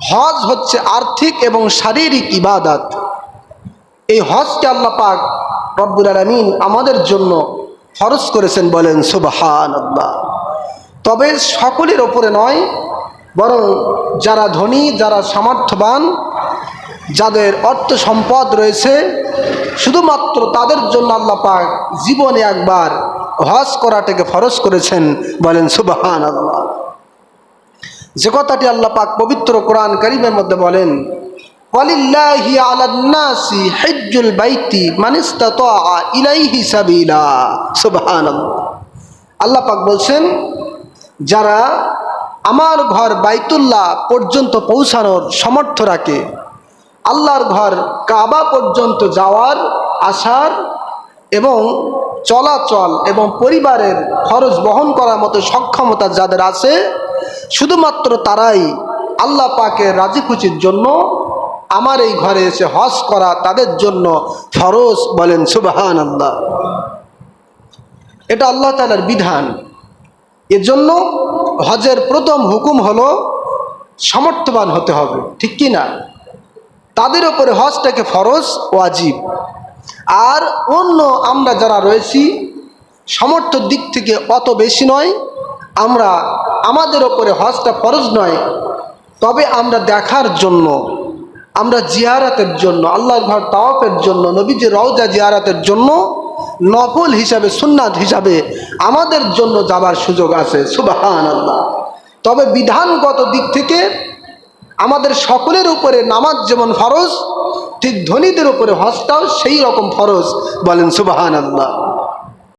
হজ হচ্ছে আর্থিক এবং শারীরিক ইবাদত। এই হজকে আল্লাহ পাক রব্বুল আলমিন আমাদের জন্য ফরজ করেছেন বলেন সুবাহান আল্লাহ তবে সকলের ওপরে নয়, বরং যারা ধনী, যারা সামর্থ্যবান, যাদের অর্থ সম্পদ রয়েছে, শুধুমাত্র তাদের জন্য আল্লাহ পাক জীবনে একবার হজ করাটাকে ফরজ করেছেন বলেন সুবাহান আল্লাহ যে কথাটি আল্লাহ পাক পবিত্র কোরআন করিমের মধ্যে বলেন, ওয়ালিল্লাহি আলান্নাসি হিজ্জুল বাইতি মান ইসতাতাআ ইলাইহি সাবিলা। সুবহানাল্লাহ। আল্লাহ পাক বলছেন, যারা আমার ঘর বাইতুল্লাহ পর্যন্ত পৌঁছানোর সমর্থ রাখে, আল্লাহর ঘর কাবা পর্যন্ত যাওয়ার আসার এবং চলাচল এবং পরিবারের খরচ বহন করার মতো সক্ষমতা যাদের আছে শুধুমাত্র তারাই আল্লাহ পাকের রাজি খুশির জন্য আমার এই ঘরে এসে হজ করা তাদের জন্য ফরজ বলেন সুবাহান আল্লাহ এটা আল্লাহ তালার বিধান। এজন্য হজের প্রথম হুকুম হলো সামর্থ্যবান হতে হবে, ঠিক কি না? তাদের ওপরে হজটাকে ফরজ, ওয়াজিব। আর অন্য আমরা যারা রয়েছি, সামর্থ্যের দিক থেকে অত বেশি নয়, আমরা আমাদের ওপরে হজটা ফরজ নয়, তবে আমরা দেখার জন্য, আমরা জিয়ারাতের জন্য, আল্লাহর ঘর তাওয়াফের জন্য, নবীজি রওজা জিয়ারাতের জন্য, নফল হিসাবে, সুন্নাত হিসাবে আমাদের জন্য যাবার সুযোগ আছে সুবাহান আল্লাহ তবে বিধানগত দিক থেকে আমাদের সকলের উপরে নামাজ যেমন ফরজ, ঠিক ধনীদের উপরে হজটাও সেই রকম ফরজ, বলেন সুবাহান আল্লাহ